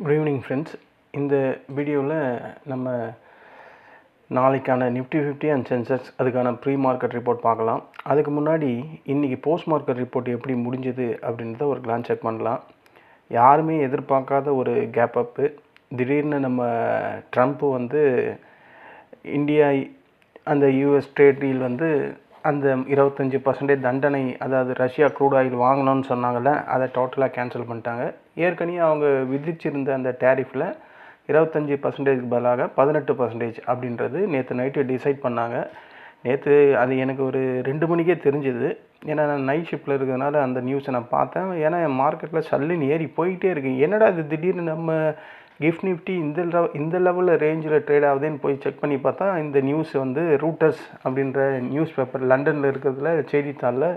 Good evening friends இந்த வீடியோவில் நம்ம நாளைக்கான நிஃப்டி ஃபிஃப்டி அண்ட் சென்சஸ் அதுக்கான ப்ரீ மார்க்கெட் ரிப்போர்ட் பார்க்கலாம். அதுக்கு முன்னாடி இன்றைக்கி போஸ்ட் மார்க்கெட் ரிப்போர்ட் எப்படி முடிஞ்சது அப்படின்றத ஒரு கிளான் செக் பண்ணலாம். யாருமே எதிர்பார்க்காத ஒரு கேப் அப்பு திடீர்னு நம்ம ட்ரம்ப்பு வந்து இந்தியா அந்த யூஎஸ் ட்ரேட் டீல் வந்து அந்த இருபத்தஞ்சி பர்சன்டேஜ் தண்டனை அதாவது ரஷ்யா க்ரூட் ஆயில் வாங்கணும்னு சொன்னாங்கள்ல அதை டோட்டலாக கேன்சல் பண்ணிட்டாங்க. ஏற்கனவே அவங்க விதிச்சிருந்த அந்த டேரிஃபில் இருபத்தஞ்சி பர்சன்டேஜ்க்கு பதிலாக பதினெட்டு பர்சன்டேஜ் அப்படின்றது நேற்று நைட்டு டிசைட் பண்ணாங்க. நேற்று அது எனக்கு ஒரு ரெண்டு மணிக்கே தெரிஞ்சுது. ஏன்னா நான் நைட் ஷிஃப்ட்டில் இருக்கிறதுனால அந்த நியூஸை நான் பார்த்தேன். ஏன்னா மார்க்கெட்டில் சல்லுன்னு ஏறி போயிட்டே இருக்கு. என்னடா இது திடீர்னு நம்ம கிஃப்ட் நிஃப்டி இந்த லெவ இந்த லெவலில் ரேஞ்சில் ட்ரேட் ஆகுதுன்னு போய் செக் பண்ணி பார்த்தா இந்த நியூஸ் வந்து ரூட்டர்ஸ் அப்படின்ற நியூஸ் பேப்பர் லண்டனில் இருக்கிறதுல செய்தித்தாளில்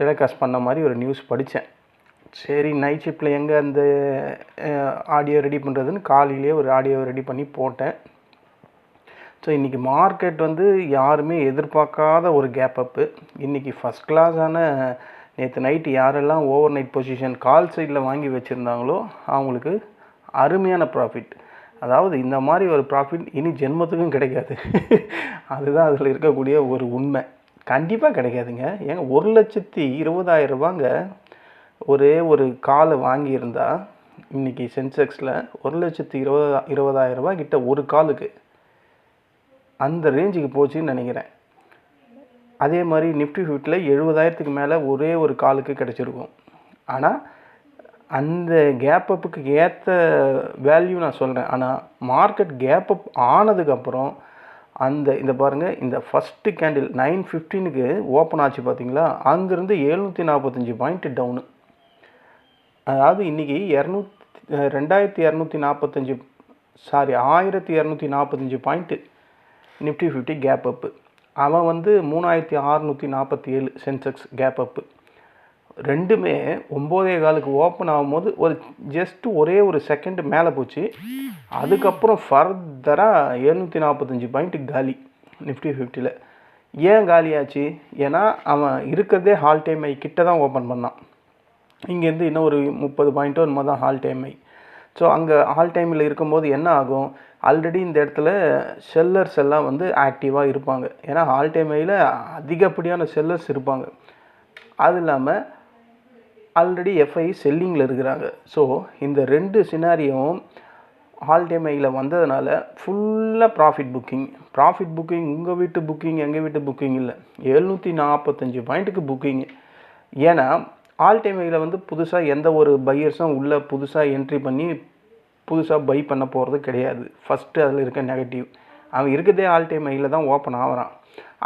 டெலிகாஸ்ட் பண்ண மாதிரி ஒரு நியூஸ் படித்தேன். சரி நைட் ஷிஃப்ட்டில் எங்கே அந்த ஆடியோ ரெடி பண்ணுறதுன்னு காலையிலேயே ஒரு ஆடியோ ரெடி பண்ணி போட்டேன். ஸோ இன்றைக்கி மார்க்கெட் வந்து யாருமே எதிர்பார்க்காத ஒரு கேப் அப்பு இன்றைக்கி ஃபஸ்ட் கிளாஸான நேற்று நைட்டு யாரெல்லாம் ஓவர் நைட் பொசிஷன் கால் சைடில் வாங்கி வச்சுருந்தாங்களோ அவங்களுக்கு அருமையான ப்ராஃபிட் அதாவது இந்த மாதிரி ஒரு ப்ராஃபிட் இனி ஜென்மத்துக்கும் கிடைக்காது. அதுதான் அதில் இருக்கக்கூடிய ஒரு உண்மை. கண்டிப்பாக கிடைக்காதுங்க. ஏங்க ஒரு லட்சத்தி இருபதாயிரம் ரூபாங்க. ஒரே ஒரு காலை வாங்கியிருந்தால் இன்றைக்கி சென்செக்ஸில் ஒரு லட்சத்தி இருபதா இருபதாயிரம் ரூபா கிட்ட ஒரு காலுக்கு. அந்த ரேஞ்சுக்கு போச்சுன்னு நினைக்கிறேன். அதே மாதிரி நிஃப்டி ஃபிஃப்டியில் எழுபதாயிரத்துக்கு மேலே ஒரே ஒரு காலுக்கு கிடச்சிருக்கும். ஆனால் அந்த கேப் அப்புக்கு ஏற்ற வேல்யூ நான் சொல்கிறேன் ஆனால் மார்க்கெட் கேப் அப் ஆனதுக்கப்புறம் அந்த இந்த பாருங்கள் இந்த ஃபஸ்ட்டு கேண்டில் நைன் ஃபிஃப்டீனுக்கு ஓப்பன் ஆச்சு பார்த்தீங்களா அங்கேருந்து எழுநூற்றி நாற்பத்தஞ்சு பாயிண்ட் டவுனு அதாவது இன்றைக்கி இரநூத்தி ரெண்டாயிரத்தி இரநூத்தி நாற்பத்தஞ்சு சாரி ஆயிரத்தி இரநூத்தி நாற்பத்தஞ்சு point Nifty fifty gap up அவன் வந்து மூணாயிரத்தி அறநூற்றி நாற்பத்தி ஏழு சென்செக்ஸ் கேப் அப்பு ரெண்டுமே ஒம்போதே காலுக்கு ஓப்பன் ஆகும்போது ஒரு ஜஸ்ட்டு ஒரே ஒரு செகண்டு மேலே போச்சு. அதுக்கப்புறம் ஃபர்தராக எழுநூற்றி நாற்பத்தஞ்சு பாயிண்ட்டு காலி நிஃப்டி ஃபிஃப்டியில் ஏன் காலியாச்சு? ஏன்னா அவன் இருக்கிறதே ஹால் டைம் ஐ கிட்ட தான் ஓப்பன் பண்ணான். இங்கேருந்து இன்னும் ஒரு முப்பது பாயிண்ட்டோ என்னமோ தான் ஹால் டைம் ஐ. ஸோ அங்கே ஹால் டைமில் இருக்கும்போது என்ன ஆகும்? ஆல்ரெடி இந்த இடத்துல செல்லர்ஸ் எல்லாம் வந்து ஆக்டிவாக இருப்பாங்க. ஏன்னா ஹால் டைம் ஐயில் அதிகப்படியான செல்லர்ஸ் இருப்பாங்க. அது இல்லாமல் ஆல்ரெடி எஃப்ஐ செல்லிங்கில் இருக்கிறாங்க. ஸோ இந்த ரெண்டு சினாரியும் ஆல் டைம் ஐயில் வந்ததுனால ஃபுல்லாக ப்ராஃபிட் புக்கிங் ப்ராஃபிட் புக்கிங் உங்கள் வீட்டு புக்கிங் எங்கள் வீட்டு புக்கிங் இல்லை. எழுநூற்றி நாற்பத்தஞ்சு பாயிண்ட்டுக்கு புக்கிங் ஏன்னா ஆல் டைம் ஐயில் வந்து புதுசாக எந்த ஒரு பையர்ஸும் உள்ளே புதுசாக என்ட்ரி பண்ணி புதுசாக பை பண்ண போகிறது கிடையாது. ஃபஸ்ட்டு அதில் இருக்க நெகட்டிவ் அவன் இருக்கிறதே ஆல் டைம் ஐயில் தான் ஓப்பன் ஆகிறான்.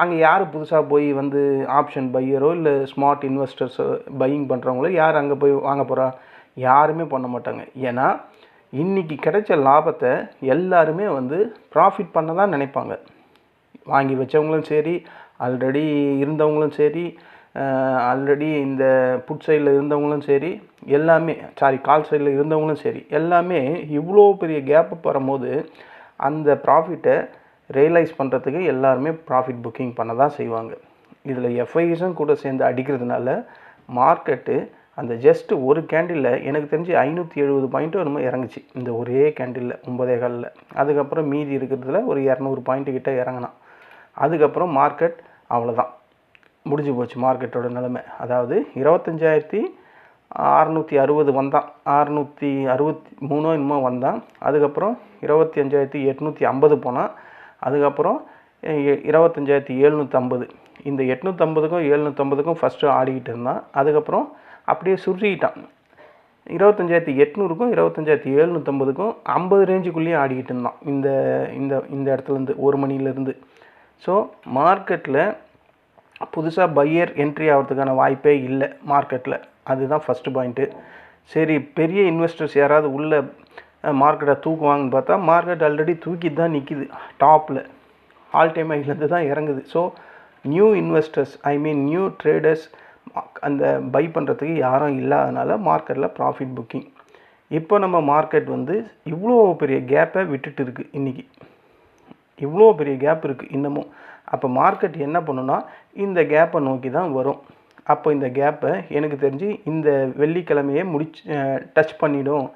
அங்கே யார் புதுசாக போய் வந்து ஆப்ஷன் பையரோ இல்லை ஸ்மார்ட் இன்வெஸ்டர்ஸோ பையிங் பண்ணுறவங்களோ யார் அங்கே போய் வாங்க போகிறா யாருமே பண்ண மாட்டாங்க. ஏன்னா இன்றைக்கி கிடைச்ச லாபத்தை எல்லாருமே வந்து ப்ராஃபிட் பண்ண தான் நினைப்பாங்க. வாங்கி வச்சவங்களும் சரி ஆல்ரெடி இருந்தவங்களும் சரி ஆல்ரெடி இந்த புட் சைடில் இருந்தவங்களும் சரி எல்லாமே சாரி கால் சைடில் இருந்தவங்களும் சரி எல்லாமே இவ்வளோ பெரிய கேப்பு வரும்போது அந்த ப்ராஃபிட்டை ரியலைஸ் பண்ணுறதுக்கு எல்லாருமே ப்ராஃபிட் புக்கிங் பண்ண தான் செய்வாங்க. இதில் எஃப்ஐஸும் கூட சேர்ந்து அடிக்கிறதுனால மார்க்கெட்டு அந்த ஜஸ்ட் ஒரு கேண்டிலில் எனக்கு தெரிஞ்சு ஐநூற்றி எழுபது பாயிண்ட்டும் என்னமோ இறங்குச்சு. இந்த ஒரே கேண்டிலில் ஒன்பதே காலில் அதுக்கப்புறம் மீதி இருக்கிறதுல ஒரு இரநூறு பாயிண்ட்டு கிட்ட இறங்கினான். அதுக்கப்புறம் மார்க்கெட் அவ்வளோதான் முடிஞ்சு போச்சு மார்க்கெட்டோட நிலைமை. அதாவது இருபத்தஞ்சாயிரத்தி அறநூற்றி அறுபது வந்தான். அறநூற்றி அறுபத்தி மூணோ என்னமோ வந்தான். அதுக்கப்புறம் இருபத்தி அஞ்சாயிரத்தி எட்நூற்றி ஐம்பது போனால் அதுக்கப்புறம் இருபத்தஞ்சாயிரத்தி எழுநூற்றம்பது இந்த எட்நூற்றம்பதுக்கும் எழுநூற்றம்பதுக்கும் ஃபஸ்ட்டு ஆடிக்கிட்டு இருந்தான். அதுக்கப்புறம் அப்படியே சுருட்டிக்கிட்டான். இருபத்தஞ்சாயிரத்தி எட்நூறுக்கும் இருபத்தஞ்சாயிரத்தி எழுநூற்றம்பதுக்கும் ஐம்பது ரேஞ்சுக்குள்ளேயே ஆடிக்கிட்டு இருந்தான். இந்த இந்த இந்த இடத்துலேருந்து ஒரு மணிலேருந்து ஸோ மார்க்கெட்டில் புதுசாக பையர் என்ட்ரி ஆகிறதுக்கான வாய்ப்பே இல்லை மார்க்கெட்டில் அதுதான் ஃபஸ்ட்டு பாயிண்ட்டு சரி பெரிய இன்வெஸ்டர்ஸ் யாராவது உள்ளே மார்க்கெட்டை தூக்குவாங்கன்னு பார்த்தா மார்க்கெட் ஆல்ரெடி தூக்கி தான் நிற்கிது டாப்பில் ஆல் டைம் ஐலேருந்து தான் இறங்குது. So new investors I mean new traders அந்த பை பண்ணுறதுக்கு யாரும் இல்லாதனால மார்க்கெட்டில் ப்ராஃபிட் புக்கிங் இப்போ நம்ம மார்க்கெட் வந்து இவ்வளோ பெரிய கேப்பை விட்டுட்டு இருக்குது இன்றைக்கி இவ்வளோ பெரிய கேப் இருக்குது இன்னமும். அப்போ மார்க்கெட் என்ன பண்ணுன்னா இந்த கேப்பை நோக்கி தான் வரும். அப்போ இந்த கேப்பை எனக்கு தெரிஞ்சு இந்த வெள்ளிக்கிழமையே முடிச்சு டச் பண்ணிடும்.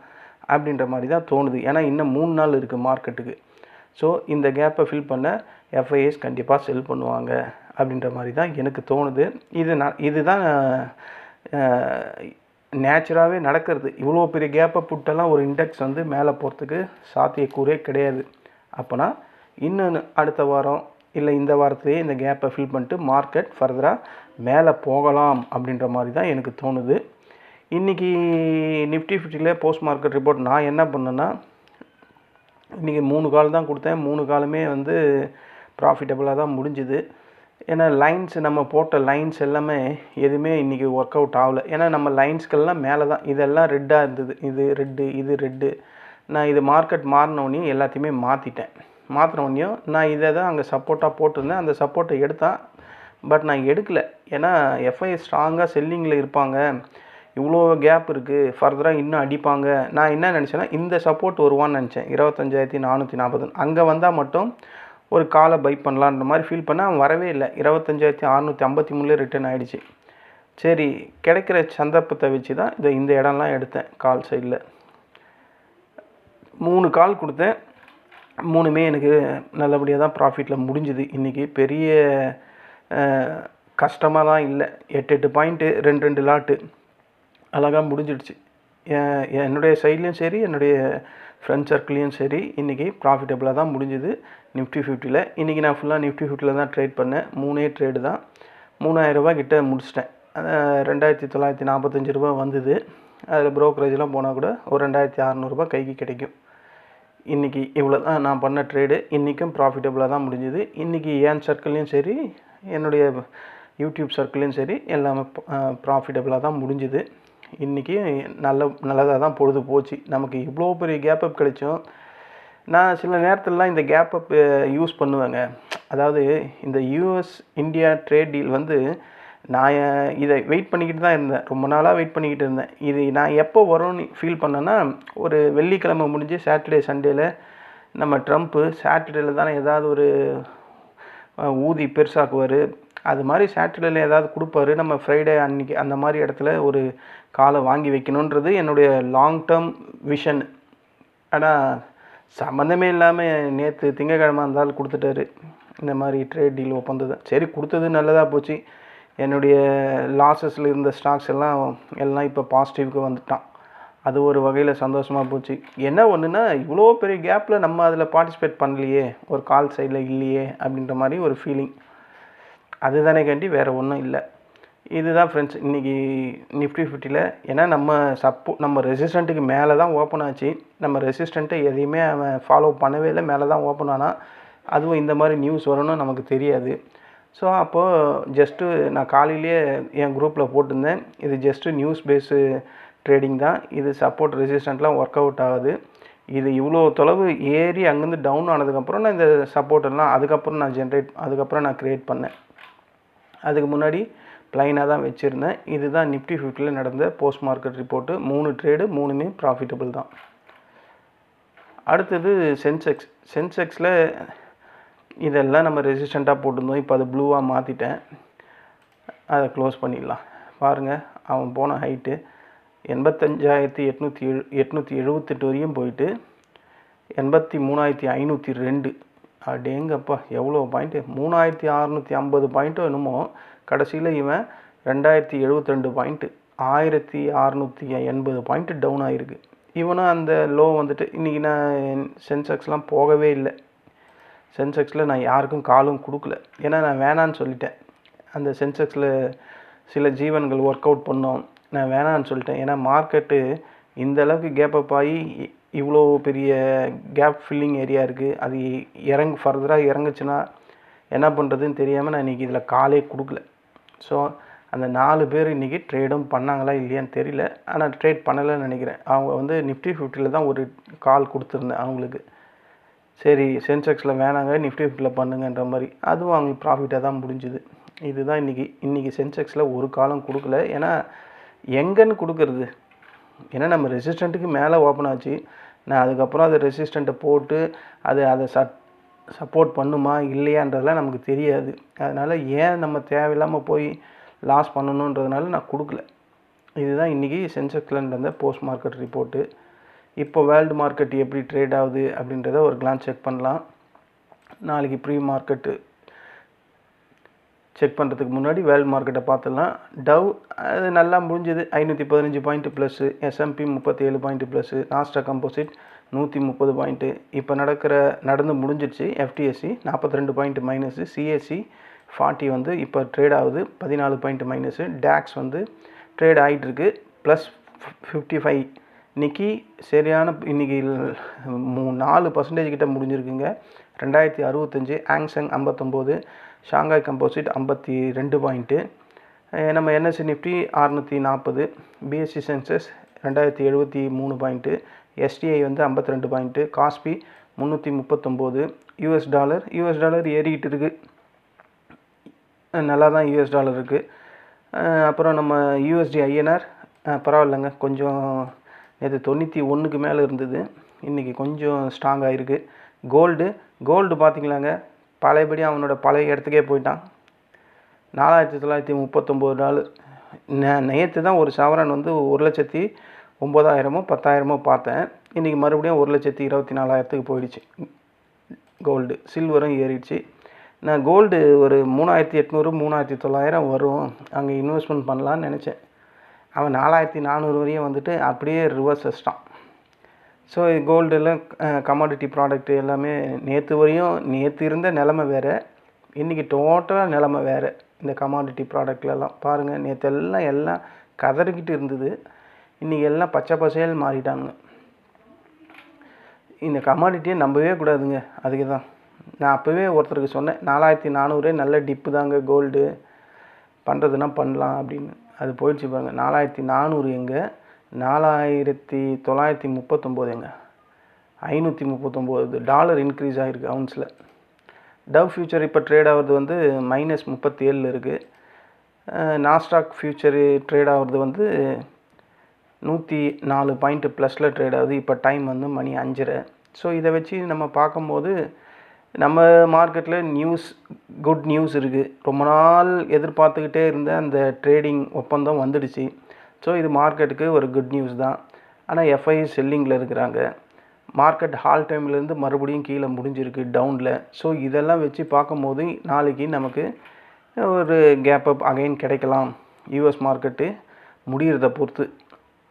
அப்படின்ற மாதிரி தான் தோணுது. ஏன்னா இன்னும் மூணு நாள் இருக்குது மார்க்கெட்டுக்கு. ஸோ இந்த கேப்பை ஃபில் பண்ண எஃப்ஐஎஸ் கண்டிப்பாக செல் பண்ணுவாங்க அப்படின்ற மாதிரி தான் எனக்கு தோணுது. இது நான் இதுதான் நேச்சுராகவே நடக்கிறது. இவ்வளோ பெரிய கேப்பை புட்டெல்லாம் ஒரு இண்டெக்ஸ் வந்து மேலே போகிறதுக்கு சாத்தியக்கூறே கிடையாது. அப்போனா இன்னொன்று அடுத்த வாரம் இல்லை இந்த வாரத்திலேயே இந்த கேப்பை ஃபில் பண்ணிட்டு மார்க்கெட் ஃபர்தராக மேலே போகலாம் அப்படின்ற மாதிரி தான் எனக்கு தோணுது. இன்றைக்கி நிஃப்டி ஃபிஃப்டியில் போஸ்ட் மார்க்கெட் ரிப்போர்ட் நான் என்ன பண்ணேன்னா இன்றைக்கி மூணு கால் தான் கொடுத்தேன். மூணு காலுமே வந்து ப்ராஃபிட்டபுளாக தான் முடிஞ்சுது. ஏன்னா லைன்ஸ் நம்ம போட்ட லைன்ஸ் எல்லாமே எதுவுமே இன்றைக்கி ஒர்க் அவுட் ஆகலை. ஏன்னா நம்ம லைன்ஸ்கள்லாம் மேலே தான். இதெல்லாம் ரெட்டாக இருந்தது. இது ரெட்டு இது ரெட்டு நான் இது மார்க்கெட் மாறினோடனே எல்லாத்தையுமே மாற்றிட்டேன் மாற்றினோடனையும் நான் இதை தான் அங்கே சப்போர்ட்டாக போட்டிருந்தேன். அந்த சப்போர்ட்டை எடுத்தேன். பட் நான் எடுக்கலை. ஏன்னா எஃப்ஐ ஸ்ட்ராங்காக செல்லிங்கில் இருப்பாங்க. இவ்வளோ கேப் இருக்குது ஃபர்தராக இன்னும் அடிப்பாங்க. நான் என்ன நினச்சேன்னா இந்த சப்போர்ட் வருவான்னு நினச்சேன். இருபத்தஞ்சாயிரத்தி நானூற்றி நாற்பது அங்கே வந்தால் மட்டும் ஒரு காலை பை பண்ணலான்ற மாதிரி ஃபீல் பண்ண அவன் வரவே இல்லை. இருபத்தஞ்சாயிரத்தி அறநூற்றி ஐம்பத்தி மூணுலேயே ரிட்டர்ன் ஆகிடுச்சு சரி கிடைக்கிற சந்தர்ப்பத்தை வச்சு தான் இதை இந்த இடம்லாம் எடுத்தேன் கால் சைடில் மூணு கால் கொடுத்தேன். மூணுமே எனக்கு நல்லபடியாக தான் ப்ராஃபிட்டில் முடிஞ்சுது. இன்றைக்கி பெரிய கஷ்டமாக தான் இல்லை. எட்டு எட்டு பாயிண்ட்டு ரெண்டு ரெண்டு லாட்டு அழகாக முடிஞ்சிடுச்சு. என்னுடைய சைட்லேயும் சரி என்னுடைய ஃப்ரெண்ட் சர்க்கிளையும் சரி இன்றைக்கி ப்ராஃபிட்டபுளாக தான் முடிஞ்சுது. நிஃப்டி ஃபிஃப்டியில் இன்றைக்கி நான் ஃபுல்லாக நிஃப்டி ஃபிஃப்டியில் தான் ட்ரேட் பண்ணேன். மூணே ட்ரேடு தான். மூணாயிரரூபா கிட்ட முடிச்சிட்டேன். ரெண்டாயிரத்தி தொள்ளாயிரத்தி நாற்பத்தஞ்சு ரூபா வந்தது. அதில் ப்ரோக்கரேஜ்லாம் போனால் கூட ஒரு ரெண்டாயிரத்தி அறநூறுபா கைக்கு கிடைக்கும். இன்றைக்கி இவ்வளோ தான் நான் பண்ண ட்ரேடு இன்றைக்கும் ப்ராஃபிட்டபுளாக தான் முடிஞ்சுது. இன்றைக்கி என் சர்க்கிள்லேயும் சரி என்னுடைய யூடியூப் சர்க்கிள்லேயும் சரி எல்லாமே ப்ராஃபிட்டபுளாக தான் முடிஞ்சுது. இன்றைக்கி நல்ல நல்லதாக தான் பொழுது போச்சு. நமக்கு இவ்வளோ பெரிய கேப் அப் கிடைச்சும் நான் சில நேரத்திலலாம் இந்த கேப் அப் யூஸ் பண்ணுவேங்க. அதாவது இந்த யூஎஸ் இந்தியா ட்ரேட் டீல் வந்து நான் இதை வெயிட் பண்ணிக்கிட்டு தான் இருந்தேன். ரொம்ப நாளாக வெயிட் பண்ணிக்கிட்டு இருந்தேன். இது நான் எப்போ வரும்னு ஃபீல் பண்ணேன்னா ஒரு வெள்ளிக்கிழமை முடிஞ்சு சாட்டர்டே சண்டேயில் நம்ம ட்ரம்ப்பு சாட்டர்டேல தானே ஏதாவது ஒரு ஊதி பெருசாக்குவார். அது மாதிரி சாட்டர்டேல ஏதாவது கொடுப்பாரு. நம்ம ஃப்ரைடே அன்னைக்கு அந்த மாதிரி இடத்துல ஒரு காலை வாங்கி வைக்கணுன்றது என்னுடைய லாங் டேர்ம் விஷன் ஆனால் சம்மந்தமே இல்லாமல் நேற்று திங்கக்கிழமை இருந்தாலும் கொடுத்துட்டாரு. இந்த மாதிரி ட்ரேட் டீல் ஒப்பந்தது சரி கொடுத்தது நல்லதாக போச்சு. என்னுடைய லாஸஸில் இருந்த ஸ்டாக்ஸ் எல்லாம் எல்லாம் இப்போ பாசிட்டிவ்க்கு வந்துட்டான். அது ஒரு வகையில் சந்தோஷமாக போச்சு. என்ன ஒன்றுனா இவ்வளோ பெரிய கேப்பில் நம்ம அதில் பார்ட்டிசிபேட் பண்ணலையே. ஒரு கால் சைடில் இல்லையே அப்படின்ற மாதிரி ஒரு ஃபீலிங் அதுதானே கண்டி வேறு ஒன்றும் இல்லை. இதுதான் ஃப்ரெண்ட்ஸ் இன்றைக்கி நிஃப்டி ஃபிஃப்டியில் ஏன்னா நம்ம சப்போ நம்ம ரெசிஸ்டண்ட்டுக்கு மேலே தான் ஓப்பன் ஆச்சு. நம்ம ரெசிஸ்டண்ட்டை எதையுமே அவன் ஃபாலோ பண்ணவே இல்லை மேலே தான் ஓப்பன் ஆனால் அதுவும் இந்த மாதிரி நியூஸ் வரணும்னு நமக்கு தெரியாது. ஸோ அப்போது ஜஸ்ட்டு நான் காலையிலேயே என் குரூப்பில் போட்டிருந்தேன். இது ஜஸ்ட்டு நியூஸ் பேஸு ட்ரேடிங் தான். இது சப்போர்ட் ரெசிஸ்டண்ட்லாம் ஒர்க் அவுட் ஆகுது. இது இவ்வளோ தொலைவு ஏறி அங்கேருந்து டவுன் ஆனதுக்கப்புறம் நான் இந்த சப்போர்ட்டெல்லாம் அதுக்கப்புறம் நான் ஜென்ரேட் அதுக்கப்புறம் நான் க்ரியேட் பண்ணேன். அதுக்கு முன்னாடி ப்ளைனாக தான் வச்சுருந்தேன். இதுதான் நிஃப்டி ஃபிஃப்டியில் நடந்த போஸ்ட் மார்க்கெட் ரிப்போர்ட்டு மூணு ட்ரேடு மூணுமே ப்ராஃபிட்டபிள் தான். அடுத்தது சென்செக்ஸ் சென்செக்ஸில் இதெல்லாம் நம்ம ரெசிஸ்டண்ட்டாக போட்டிருந்தோம். இப்போ அதை ப்ளூவாக மாற்றிட்டேன் அதை க்ளோஸ் பண்ணிடலாம். பாருங்கள் அவன் போன ஹைட்டு எண்பத்தஞ்சாயிரத்தி எட்நூற்றி எழு எட்நூற்றி எழுபத்தெட்டு வரையும் போயிட்டு எண்பத்தி மூணாயிரத்தி ஐநூற்றி ரெண்டு. அடேங்கப்பா எவ்வளோ பாயிண்ட்டு மூணாயிரத்தி அறநூற்றி ஐம்பது பாயிண்ட்டோ என்னமோ? கடைசியில் இவன் ரெண்டாயிரத்தி எழுபத்ரெண்டு பாயிண்ட்டு ஆயிரத்தி அறநூற்றி எண்பது பாயிண்ட்டு டவுன் ஆகிருக்கு இவனும் அந்த லோ வந்துட்டு இன்றைக்கி நான் சென்செக்ஸ்லாம் போகவே இல்லை. சென்செக்ஸில் நான் யாருக்கும் காலும் கொடுக்கல. ஏன்னா நான் வேணான்னு சொல்லிட்டேன். அந்த சென்செக்ஸில் சில ஜீவன்கள் ஒர்க் அவுட் பண்ணோம். நான் வேணான்னு சொல்லிட்டேன். ஏன்னா மார்க்கெட்டு இந்த அளவுக்கு கேப்பப் ஆகி இவ்வளோ பெரிய கேப் ஃபில்லிங் ஏரியா இருக்குது அது இறங்கு ஃபர்தராக இறங்குச்சுன்னா என்ன பண்ணுறதுன்னு தெரியாமல் நான் இன்றைக்கி இதில் காலே கொடுக்கல. ஸோ அந்த நாலு பேர் இன்றைக்கி ட்ரேடும் பண்ணாங்களா இல்லையான்னு தெரியல. ஆனால் ட்ரேட் பண்ணலைன்னு நினைக்கிறேன். அவங்க வந்து நிஃப்டி ஃபிஃப்டியில் தான் ஒரு கால் கொடுத்துருந்தேன் அவங்களுக்கு. சரி சென்செக்ஸில் வேணாங்க நிஃப்டி ஃபிஃப்டியில் பண்ணுங்கன்ற மாதிரி. அதுவும் அவங்களுக்கு ப்ராஃபிட்டாக தான் முடிஞ்சுது. இதுதான் இன்றைக்கி இன்றைக்கி சென்செக்ஸில் ஒரு காலம் கொடுக்கல. ஏன்னா எங்கன்னு கொடுக்கறது. ஏன்னா நம்ம ரெசிஸ்டண்ட்டுக்கு மேலே ஓப்பன் ஆச்சு. நான் அதுக்கப்புறம் அதை ரெசிஸ்டண்ட்டை போட்டு அது அதை சட் சப்போர்ட் பண்ணுமா இல்லையான்றதெல்லாம் நமக்கு தெரியாது. அதனால் ஏன் நம்ம தேவையில்லாமல் போய் லாஸ் பண்ணணுன்றதுனால நான் கொடுக்கல. இதுதான் இன்றைக்கி சென்செக்ஸில் நடந்த போஸ்ட் மார்க்கெட் ரிப்போர்ட்டு இப்போ வேர்ல்டு மார்க்கெட் எப்படி ட்ரேட் ஆகுது அப்படின்றத ஒரு கிளான்ஸ் செக் பண்ணலாம். நாளைக்கு ப்ரீ மார்க்கெட்டு செக் பண்ணுறதுக்கு முன்னாடி வேர்ல்டு மார்க்கெட்டை பார்த்துடலாம். டவ் அது நல்லா முடிஞ்சது. ஐநூற்றி பதினஞ்சு point plus S and P முப்பத்தேழு பாயிண்ட் ப்ளஸ்ஸு நாஸ்டா கம்போசிட் நூற்றி முப்பது பாயிண்ட்டு இப்போ நடக்கிற நடந்து முடிஞ்சிடுச்சு எஃப்டிஎஸ்சி நாற்பத்தி ரெண்டு பாயிண்ட் மைனஸு சிஎஸ்சி ஃபார்ட்டி வந்து இப்போ ட்ரேட் ஆகுது பதினாலு பாயிண்ட் மைனஸு டேக்ஸ் வந்து ட்ரேட் ஆகிட்டுருக்கு ப்ளஸ் ஃபிஃப்டி ஃபைவ் இன்னைக்கு சரியான இன்னைக்கு மூ நாலு பர்சன்டேஜ் கிட்ட முடிஞ்சிருக்குங்க. ரெண்டாயிரத்தி அறுபத்தஞ்சு ஆங்சங் ஐம்பத்தொம்போது ஷாங்காய் கம்போசிட் ஐம்பத்தி ரெண்டு பாயிண்ட்டு. நம்ம என்எஸ்சி நிஃப்டி அறுநூற்றி நாற்பது பிஎஸ்சி சென்சஸ் ரெண்டாயிரத்தி எழுபத்தி மூணு பாயிண்ட்டு எஸ்டிஐ வந்து ஐம்பத்தி ரெண்டு பாயிண்ட்டு காஸ்பி முந்நூற்றி முப்பத்தொம்போது யூஎஸ் டாலர் யூஎஸ் டாலர் ஏறிக்கிட்டு இருக்குது நல்லா தான் யூஎஸ் டாலர் இருக்குது அப்புறம் நம்ம யூஎஸ்டி ஐஎன்ஆர் பரவாயில்லைங்க கொஞ்சம் நேற்று தொண்ணூற்றி ஒன்றுக்கு மேலே இருந்தது இன்றைக்கி கொஞ்சம் ஸ்ட்ராங் ஆகிருக்கு கோல்டு கோல்டு பார்த்திங்களாங்க பழையபடி அவனோட பழைய இடத்துக்கே போயிட்டான். நாலாயிரத்தி தொள்ளாயிரத்தி முப்பத்தொம்போது டாலர் நே நேற்று தான் ஒரு சவரன் வந்து ஒரு லட்சத்தி ஒம்பதாயிரமோ பத்தாயிரமோ பார்த்தேன். இன்றைக்கி மறுபடியும் ஒரு லட்சத்தி இருபத்தி நாலாயிரத்துக்கு போயிடுச்சு. கோல்டு சில்வரும் ஏறிடுச்சு. நான் கோல்டு ஒரு மூணாயிரத்தி எட்நூறு மூணாயிரத்தி தொள்ளாயிரம் வரும். அங்கே இன்வெஸ்ட்மெண்ட் பண்ணலான்னு நினச்சேன். அவன் நாலாயிரத்தி நானூறு வரையும் வந்துட்டு அப்படியே ரிவர்ஸ் வச்சிட்டான் ஸோ கோல்டில் கமாடிட்டி ப்ராடக்ட்டு எல்லாமே நேற்று வரையும் நேற்று இருந்த நிலமை வேறு. இன்றைக்கி டோட்டலாக நிலமை வேறு இந்த கமாடிட்டி ப்ராடக்ட்லலாம் பாருங்கள் நேற்று எல்லாம் எல்லாம் கதறிக்கிட்டு இருந்தது. இன்றைக்கி எல்லாம் பச்சை பசையல் மாறிட்டானுங்க. இந்த கமாடிட்டியை நம்பவே கூடாதுங்க அதுக்கு தான். நான் அப்போவே ஒருத்தருக்கு சொன்னேன் நாலாயிரத்தி நானூறு நல்ல டிப்பு தாங்க கோல்டு பண்ணுறதுனா பண்ணலாம் அப்படின்னு. அது போயிடுச்சு பாருங்கள் நாலாயிரத்தி நானூறு எங்கே? நாலாயிரத்தி தொள்ளாயிரத்தி முப்பத்தொம்போதுங்க. ஐநூற்றி முப்பத்தொம்போது டாலர் இன்க்ரீஸ் ஆகிருக்கு அவுன்ஸில் டவ் ஃபியூச்சர் இப்போ ட்ரேட் ஆகிறது வந்து மைனஸ் முப்பத்தி ஏழில் இருக்குது நாஸ்டாக் ஃபியூச்சர் ட்ரேட் ஆகிறது வந்து நூற்றி நாலு பாயிண்ட்டு ப்ளஸில் ட்ரேட் ஆகுது. இப்போ டைம் வந்து மணி அஞ்சரை. ஸோ இதை வச்சு நம்ம பார்க்கும்போது நம்ம மார்க்கெட்டில் நியூஸ் குட் நியூஸ் இருக்குது ரொம்ப நாள் எதிர்பார்த்துக்கிட்டே இருந்த அந்த ட்ரேடிங் ஒப்பந்தம் வந்துடுச்சு. ஸோ இது மார்க்கெட்டுக்கு ஒரு குட் நியூஸ் தான். ஆனால் எஃப்ஐ செல்லிங்கில் இருக்கிறாங்க. மார்க்கெட் ஹால் டைம்லேருந்து மறுபடியும் கீழே முடிஞ்சிருக்கு டவுனில் ஸோ இதெல்லாம் வச்சு பார்க்கும்போது நாளைக்கு நமக்கு ஒரு கேப் அப் அகைன் கிடைக்கலாம். யூஎஸ் மார்க்கெட்டு முடிகிறத பொறுத்து.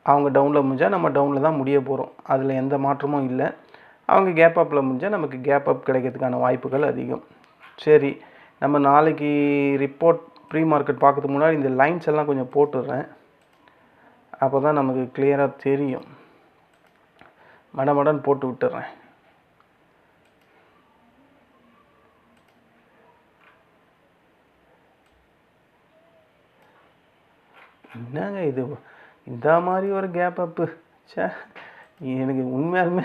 அவங்க டவுனில் முடிஞ்சால் நம்ம டவுனில் தான் முடிய போகிறோம் அதில் எந்த மாற்றமும் இல்லை. அவங்க கேப் அப்பில் முடிஞ்சால் நமக்கு கேப் அப் கிடைக்கிறதுக்கான வாய்ப்புகள் அதிகம். சரி நம்ம நாளைக்கு ரிப்போர்ட் ப்ரீ மார்க்கெட் பார்க்கறதுக்கு முன்னாடி இந்த லைன்ஸ் எல்லாம் கொஞ்சம் போட்டுடுறேன். அப்போ தான் நமக்கு கிளியராக தெரியும். மடமடன் போட்டு விட்டுறேன். என்னங்க இது? இந்த மாதிரி ஒரு கேப் அப்பு சே எனக்கு உண்மையாலுமே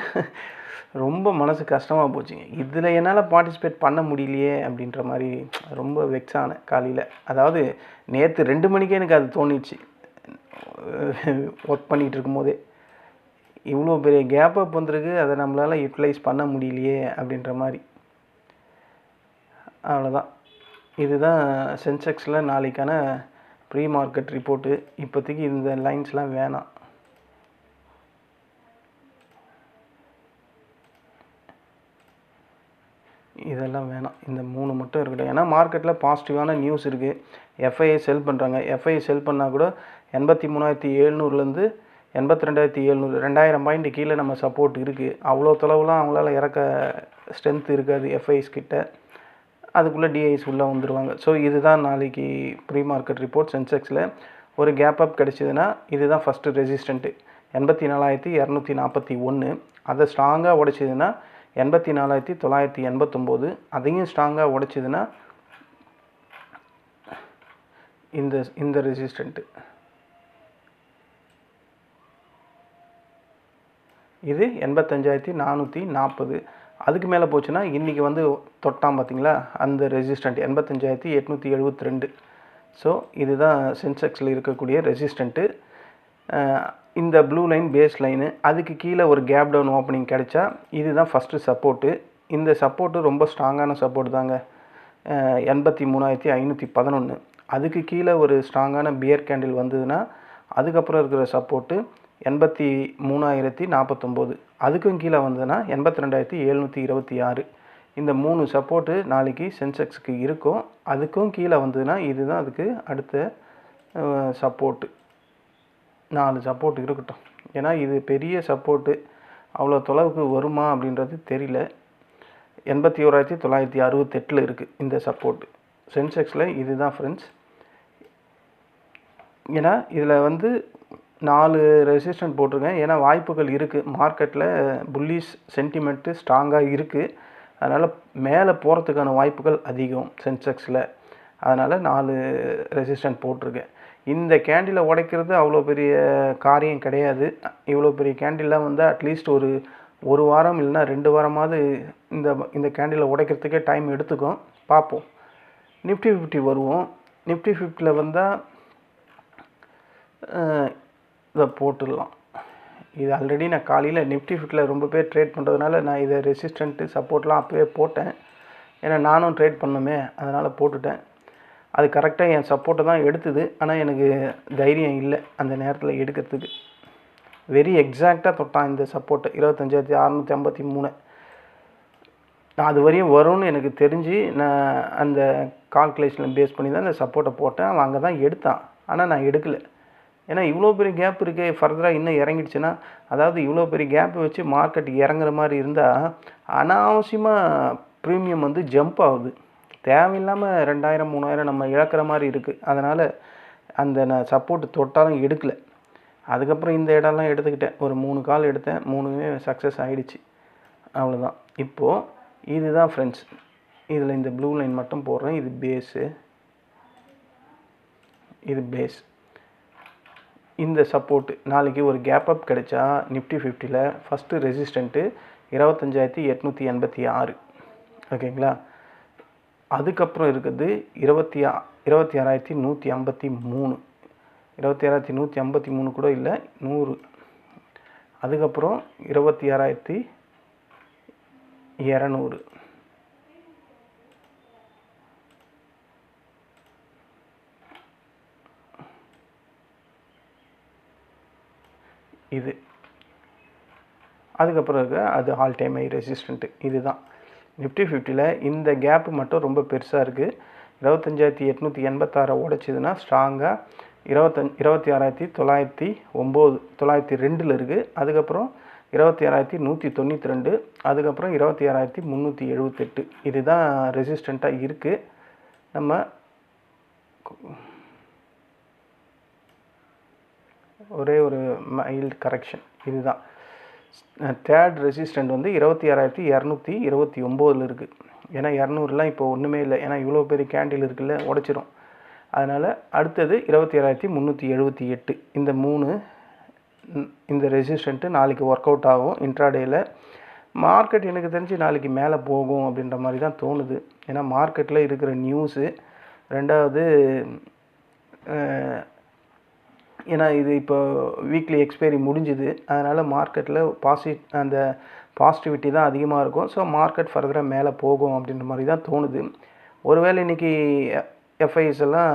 ரொம்ப மனசு கஷ்டமாக போச்சுங்க. இதில் என்னால் பார்ட்டிசிபேட் பண்ண முடியலையே அப்படின்ற மாதிரி ரொம்ப வெக்ஸ் ஆனேன் காலையில். அதாவது நேற்று ரெண்டு மணிக்கே எனக்கு அது தோணிடுச்சு. ஒர்க் பண்ணிகிட்டு இருக்கும்போதே இவ்வளோ பெரிய கேப் அப் வந்திருக்கு அதை நம்மளால் யூட்டிலைஸ் பண்ண முடியலையே அப்படின்ற மாதிரி. அவ்வளோதான் இதுதான் சென்செக்ஸில் நாளைக்கான ப்ரீ மார்க்கெட் ரிப்போர்ட்டு இப்போதைக்கு இந்த லைன்ஸ்லாம் வேணாம். இதெல்லாம் வேணாம். இந்த மூணு மட்டும் இருக்கட்டும். ஏன்னா மார்க்கெட்டில் பாசிட்டிவான நியூஸ் இருக்குது எஃப்ஐயை செல் பண்ணுறாங்க எஃப்ஐஐ செல் பண்ணால் கூட எண்பத்தி மூணாயிரத்தி எழுநூறுலேருந்து எண்பத்தி ரெண்டாயிரத்தி எழுநூறு ரெண்டாயிரம் பாயிண்ட் கீழே நம்ம சப்போர்ட் இருக்குது அவ்வளோ தொலைவுலாம் அவங்களால இறக்க ஸ்ட்ரென்த் இருக்காது எஃப்ஐஸ் கிட்ட. அதுக்குள்ளே டிஐஸ் உள்ளே வந்துடுவாங்க ஸோ இதுதான் நாளைக்கு ப்ரீ மார்க்கெட் ரிப்போர்ட் சென்செக்ஸில் ஒரு கேப் அப் கிடச்சிதுன்னா இதுதான் ஃபஸ்ட்டு ரெசிஸ்டண்ட்டு எண்பத்தி நாலாயிரத்தி இரநூத்தி நாற்பத்தி ஒன்று அதை ஸ்ட்ராங்காக உடைச்சிதுன்னா எண்பத்தி நாலாயிரத்தி தொள்ளாயிரத்தி எண்பத்தொம்போது அதையும் ஸ்ட்ராங்காக உடைச்சிதுன்னா இந்த இந்த ரெசிஸ்டண்ட்டு இது எண்பத்தஞ்சாயிரத்தி நானூற்றி நாற்பது. அதுக்கு மேலே போச்சுன்னா இன்றைக்கி வந்து தொட்டான் பார்த்தீங்களா அந்த ரெசிஸ்டண்ட் எண்பத்தஞ்சாயிரத்தி எட்நூற்றி எழுபத்தி ரெண்டு. ஸோ இதுதான் சென்செக்ஸில் இருக்கக்கூடிய ரெசிஸ்டண்ட்டு இந்த ப்ளூ லைன் பேஸ் லைனு அதுக்கு கீழே ஒரு கேப் டவுன் ஓப்பனிங் கிடைச்சா இதுதான் ஃபஸ்ட்டு சப்போர்ட்டு இந்த சப்போர்ட்டு ரொம்ப ஸ்ட்ராங்கான சப்போர்ட் தாங்க. எண்பத்தி மூணாயிரத்தி ஐநூற்றி பதினொன்று அதுக்கு கீழே ஒரு ஸ்ட்ராங்கான பியர் கேண்டில் வந்ததுன்னா அதுக்கப்புறம் இருக்கிற சப்போர்ட்டு எண்பத்தி மூணாயிரத்தி நாற்பத்தொம்போது. அதுக்கும் கீழே வந்ததுன்னா எண்பத்தி ரெண்டாயிரத்தி எழுநூற்றி இருபத்தி ஆறு. இந்த மூணு சப்போர்ட்டு நாளைக்கு சென்செக்ஸுக்கு இருக்கும். அதுக்கும் கீழே வந்ததுன்னா இதுதான் அதுக்கு அடுத்த சப்போர்ட்டு நாலு சப்போர்ட் இருக்கட்டும். ஏன்னா இது பெரிய சப்போர்ட்டு அவ்வளோ தொலைவுக்கு வருமா அப்படின்றது தெரியல. எண்பத்தி ஓராயிரத்தி தொள்ளாயிரத்தி அறுபத்தெட்டில் இருக்குது இந்த சப்போர்ட்டு சென்செக்ஸில் இது தான் ஃப்ரெண்ட்ஸ் ஏன்னா இதில் வந்து நாலு ரெசிஸ்டன்ட் போட்டிருக்கேன். ஏன்னா வாய்ப்புகள் இருக்குது மார்க்கெட்டில் புல்லிஸ் சென்டிமெண்ட்டு ஸ்ட்ராங்காக இருக்குது அதனால் மேலே போகிறதுக்கான வாய்ப்புகள் அதிகம் சென்செக்ஸில் அதனால் நாலு ரெசிஸ்டன்ட் போட்டிருக்கேன். இந்த கேண்டிலை உடைக்கிறது அவ்வளோ பெரிய காரியம் கிடையாது. இவ்வளோ பெரிய கேண்டில்லாம் வந்து அட்லீஸ்ட் ஒரு ஒரு வாரம் இல்லைன்னா ரெண்டு வாரமாவது இந்த இந்த கேண்டிலை உடைக்கிறதுக்கே டைம் எடுத்துக்கும். பார்ப்போம். நிஃப்டி ஃபிஃப்டி வருவோம். நிஃப்டி ஃபிஃப்டியில் வந்தால் இதை போட்டுடலாம். இது ஆல்ரெடி நான் காலையில் நிஃப்டி ஃபிஃப்டியில் ரொம்ப பேர் ட்ரேட் பண்ணுறதுனால நான் இதை ரெசிஸ்டண்ட்டு சப்போர்ட்லாம் அப்போவே போட்டேன். ஏன்னா நானும் ட்ரேட் பண்ணுமே அதனால் போட்டுட்டேன். அது கரெக்டாக என் சப்போர்ட்டை தான் எடுத்தது. ஆனால் எனக்கு தைரியம் இல்லை அந்த நேரத்தில் எடுக்கிறதுக்கு. வெரி எக்ஸாக்டாக தொட்டான் இந்த சப்போர்ட்டை இருபத்தஞ்சாயிரத்தி அறநூற்றி ஐம்பத்தி மூணு. நான் அது வரையும் வரும்னு எனக்கு தெரிஞ்சு நான் அந்த கால்குலேஷனில் பேஸ் பண்ணி தான் அந்த சப்போர்ட்டை போட்டேன். அவன் அங்கே தான் எடுத்தான். ஆனால் நான் எடுக்கலை. ஏன்னா இவ்வளோ பெரிய கேப் இருக்கே. ஃபர்தராக இன்னும் இறங்கிடுச்சுன்னா அதாவது இவ்வளோ பெரிய கேப்பை வச்சு மார்க்கெட் இறங்குற மாதிரி இருந்தால் அனாவசியமாக ப்ரீமியம் வந்து ஜம்ப் ஆகுது. தேவையில்லாமல் ரெண்டாயிரம் மூணாயிரம் நம்ம இழக்கிற மாதிரி இருக்குது அதனால் அந்த நான் சப்போர்ட் தொட்டாலும் எடுக்கலை. அதுக்கப்புறம் இந்த இடம்லாம் எடுத்துக்கிட்டேன். ஒரு மூணு கால் எடுத்தேன். மூணுமே சக்ஸஸ் ஆகிடுச்சு அவ்வளோதான் இப்போது இதுதான் ஃப்ரெண்ட்ஸ் இதில் இந்த ப்ளூ லைன் மட்டும் போடுறேன். இது பேஸு இது பேஸ் இந்த சப்போர்ட்டு நாளைக்கு ஒரு கேப் அப் கிடைச்சா நிஃப்டி ஃபிஃப்டியில் ஃபஸ்ட்டு ரெசிஸ்டண்ட்டு இருபத்தஞ்சாயிரத்தி எட்நூற்றி எண்பத்தி ஆறு. ஓகேங்களா? அதுக்கப்புறம் இருக்குது இருபத்தி ஆ இருபத்தி ஆறாயிரத்தி நூற்றி ஐம்பத்தி மூணு. இருபத்தி ஆறாயிரத்தி நூற்றி ஐம்பத்தி மூணு கூட இல்லை நூறு. அதுக்கப்புறம் இருபத்தி ஆறாயிரத்தி இரநூறு. இது. அதுக்கப்புறம் இருக்க அது ஆல் டைம் ஐ ரெசிஸ்டண்ட்டு இதுதான் நிஃப்டி ஃபிஃப்டியில் இந்த கேப்பு மட்டும் ரொம்ப பெருசாக இருக்குது இருபத்தஞ்சாயிரத்தி எட்நூற்றி எண்பத்தாறை உடைச்சிதுன்னா ஸ்ட்ராங்காக இருபத்தஞ்சி இருபத்தி ஆறாயிரத்தி தொள்ளாயிரத்தி ஒம்பது தொள்ளாயிரத்தி ரெண்டில் இருக்குது அதுக்கப்புறம் இருபத்தி ஆறாயிரத்தி நூற்றி தொண்ணூற்றி ரெண்டு அதுக்கப்புறம் இருபத்தி ஆறாயிரத்தி முந்நூற்றி எழுபத்தெட்டு இதுதான் ரெசிஸ்டண்ட்டாக இருக்குது நம்ம ஒரே ஒரு மைல்டு கரெக்ஷன் இதுதான். தேர்ட் ரெசிஸ்டண்ட் வந்து இருபத்தி ஆறாயிரத்தி இரநூத்தி இருபத்தி ஒம்போதில் இருக்குது ஏன்னா இரநூறுலாம் இப்போ ஒன்றுமே இல்லை. ஏன்னா இவ்வளோ பெரிய கேண்டில் இருக்குல்ல உடச்சிரும். அதனால் அடுத்தது இருபத்தி ஆறாயிரத்தி முந்நூற்றி எழுபத்தி எட்டு. இந்த மூணு இந்த ரெசிஸ்டண்ட்டு நாளைக்கு ஒர்க் அவுட் ஆகும். இன்ட்ராடேயில் மார்க்கெட் எனக்கு தெரிஞ்சு நாளைக்கு மேலே போகும் அப்படின்ற மாதிரி தான் தோணுது. ஏன்னா மார்க்கெட்டில் இருக்கிற நியூஸு ரெண்டாவது ஏன்னா இது இப்போ வீக்லி எக்ஸ்பைரி முடிஞ்சுது. அதனால் மார்க்கெட்டில் பாசி அந்த பாசிட்டிவிட்டி தான் அதிகமாக இருக்கும். ஸோ மார்க்கெட் ஃபர்தராக மேலே போகும் அப்படின்ற மாதிரி தான் தோணுது. ஒருவேளை இன்றைக்கி எஃப்ஐஎஸ் எல்லாம்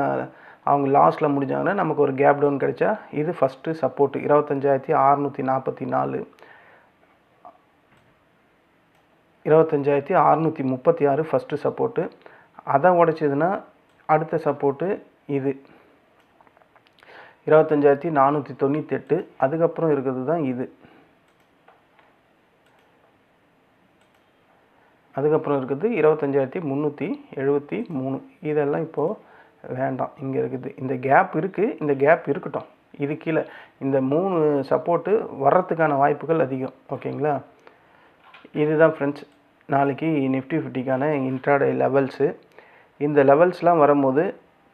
அவங்க லாஸ்ட்டில் முடிஞ்சாங்கன்னா நமக்கு ஒரு கேப் டவுன் கிடைச்சா இது ஃபஸ்ட்டு சப்போர்ட்டு இருபத்தஞ்சாயிரத்தி அறநூற்றி நாற்பத்தி நாலு. இருபத்தஞ்சாயிரத்தி அறநூற்றி முப்பத்தி ஆறு ஃபஸ்ட்டு சப்போர்ட்டு அதை உடைச்சதுன்னா அடுத்த சப்போர்ட்டு இது. இருபத்தஞ்சாயிரத்தி நானூற்றி தொண்ணூத்தெட்டு. அதுக்கப்புறம் இருக்கிறது தான் இது. அதுக்கப்புறம் இருக்குது இருபத்தஞ்சாயிரத்தி முந்நூற்றி எழுபத்தி மூணு. இதெல்லாம் இப்போது வேண்டாம். இங்கே இருக்குது. இந்த கேப் இருக்குது இந்த கேப் இருக்கட்டும். இது கீழே. இந்த மூணு சப்போர்ட்டு வர்றதுக்கான வாய்ப்புகள் அதிகம். ஓகேங்களா? இதுதான் ஃப்ரெண்ட்ஸ் நாளைக்கு நிஃப்டி ஃபிஃப்டிக்கான இன்ட்ராடே லெவல்ஸு இந்த லெவல்ஸ்லாம் வரும்போது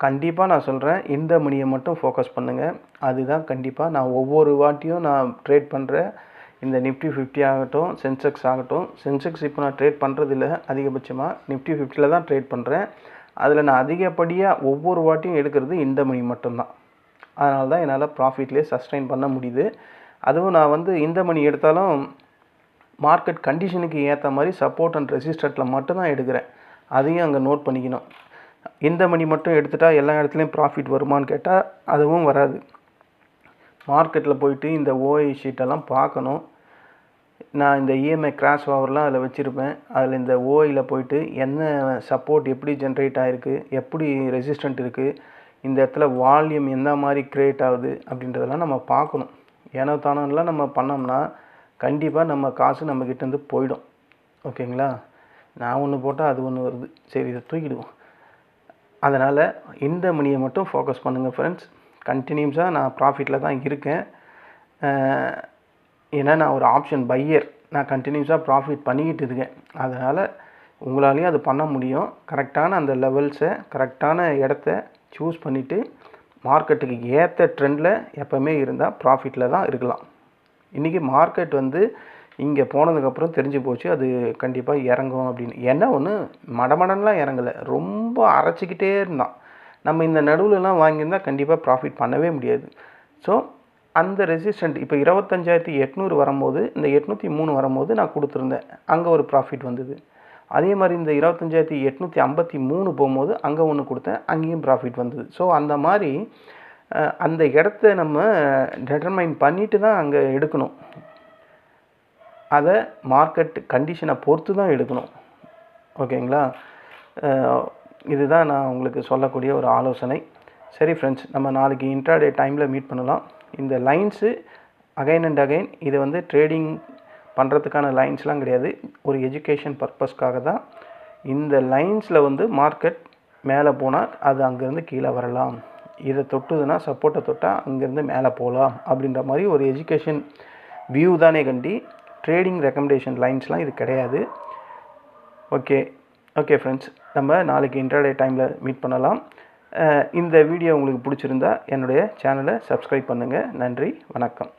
கண்டிப்பாக நான் சொல்கிறேன் இந்த மணியை மட்டும் ஃபோக்கஸ் பண்ணுங்கள் அதுதான் கண்டிப்பாக நான் ஒவ்வொரு வாட்டியும் நான் ட்ரேட் பண்ணுற இந்த நிஃப்டி ஃபிஃப்டி ஆகட்டும் சென்செக்ஸ் ஆகட்டும். சென்செக்ஸ் இப்போ நான் ட்ரேட் பண்ணுறதில்ல அதிகபட்சமாக நிஃப்டி ஃபிஃப்டியில் தான் ட்ரேட் பண்ணுறேன் அதில் நான் அதிகப்படியாக ஒவ்வொரு வாட்டியும் எடுக்கிறது இந்த மணி மட்டும்தான். அதனால தான் என்னால் ப்ராஃபிட்லேயே சஸ்டைன் பண்ண முடியுது. அதுவும் நான் வந்து இந்த மணி எடுத்தாலும் மார்க்கெட் கண்டிஷனுக்கு ஏற்ற மாதிரி சப்போர்ட் அண்ட் ரெசிஸ்டண்ட்டில் மட்டும்தான் எடுக்கிறேன். அதையும் அங்கே நோட் பண்ணிக்கணும். இந்த மணி மட்டும் எடுத்துட்டால் எல்லா இடத்துலையும் ப்ராஃபிட் வருமானு கேட்டால் அதுவும் வராது. மார்க்கெட்டில் போயிட்டு இந்த ஓஐ ஷீட்டெல்லாம் பார்க்கணும். நான் இந்த இஎம்ஐ கிராஷ் ஓவர்லாம் அதில் வச்சுருப்பேன். அதில் இந்த ஓஐயில் போயிட்டு என்ன சப்போர்ட் எப்படி ஜென்ரேட் ஆகிருக்கு எப்படி ரெசிஸ்டண்ட் இருக்குது இந்த இடத்துல வால்யூம் எந்த மாதிரி க்ரியேட் ஆகுது அப்படின்றதெல்லாம் நம்ம பார்க்கணும். ஏனோ தானோலாம் நம்ம பண்ணோம்னா கண்டிப்பாக நம்ம காசு நம்மக்கிட்டேருந்து போயிடும். ஓகேங்களா? நான் ஒன்று போட்டால் அது ஒன்று வருது. சரி இதை தூக்கிடுவோம். அதனால் இந்த மணியை மட்டும் ஃபோக்கஸ் பண்ணுங்கள் ஃப்ரெண்ட்ஸ் கண்டினியூஸாக நான் ப்ராஃபிட்டில் தான் இருக்கேன். ஏன்னா நான் ஒரு ஆப்ஷன் பையர் நான் கண்டினியூஸாக ப்ராஃபிட் பண்ணிக்கிட்டு இருக்கேன். அதனால் உங்களாலேயும் அது பண்ண முடியும். கரெக்டான அந்த லெவல்ஸை கரெக்டான இடத்த சூஸ் பண்ணிவிட்டு மார்க்கெட்டுக்கு ஏற்ற ட்ரெண்டில் எப்போவுமே இருந்தால் ப்ராஃபிட்டில் தான் இருக்கலாம். இன்றைக்கி மார்க்கெட் வந்து இங்கே போனதுக்கப்புறம் தெரிஞ்சு போச்சு அது கண்டிப்பாக இறங்கும் அப்படின்னு. என்ன ஒன்று மடமடன்லாம் இறங்கலை. ரொம்ப அரைச்சிக்கிட்டே இருந்தான். நம்ம இந்த நடுவில்லாம் வாங்கியிருந்தால் கண்டிப்பாக ப்ராஃபிட் பண்ணவே முடியாது. ஸோ அந்த ரெசிஸ்டண்ட் இப்போ இருபத்தஞ்சாயிரத்தி எட்நூறு வரும்போது இந்த எட்நூற்றி மூணு வரும்போது நான் கொடுத்துருந்தேன். அங்கே ஒரு ப்ராஃபிட் வந்தது. அதே மாதிரி இந்த இருபத்தஞ்சாயிரத்தி எட்நூற்றி ஐம்பத்தி மூணு போகும்போது அங்கே ஒன்று கொடுத்தேன். அங்கேயும் ப்ராஃபிட் வந்தது. ஸோ அந்த மாதிரி அந்த இடத்த நம்ம டெட்டர்மைன் பண்ணிட்டு தான் அங்கே எடுக்கணும். அதை மார்க்கெட் கண்டிஷனை பொறுத்து தான் எடுக்கணும். ஓகேங்களா? இதுதான் நான் உங்களுக்கு சொல்லக்கூடிய ஒரு ஆலோசனை. சரி ஃப்ரெண்ட்ஸ் நம்ம நாளைக்கு இன்ட்ராடே டைமில் மீட் பண்ணலாம். இந்த லைன்ஸு அகைன் அண்ட் அகைன் இது வந்து ட்ரேடிங் பண்ணுறதுக்கான லைன்ஸ்லாம் கிடையாது. ஒரு எஜுகேஷன் பர்பஸ்க்காக தான் இந்த லைன்ஸில் வந்து மார்க்கெட் மேலே போனால் அது அங்கேருந்து கீழே வரலாம். இதை தொட்டுதுன்னா சப்போர்ட்டை தொட்டால் அங்கேருந்து மேலே போகலாம் அப்படின்ற மாதிரி ஒரு எஜுகேஷன் வியூ தானே கண்டி ட்ரேடிங் ரெக்கமெண்டேஷன் லைன்ஸ்லாம் இது கிடையாது. ஓகே ஓகே ஃப்ரெண்ட்ஸ் நம்ம நாளைக்கு இன்டர்டே டைமில் மீட் பண்ணலாம். இந்த வீடியோ உங்களுக்கு பிடிச்சிருந்தா என்னுடைய சேனலை சப்ஸ்கிரைப் பண்ணுங்கள் நன்றி வணக்கம்.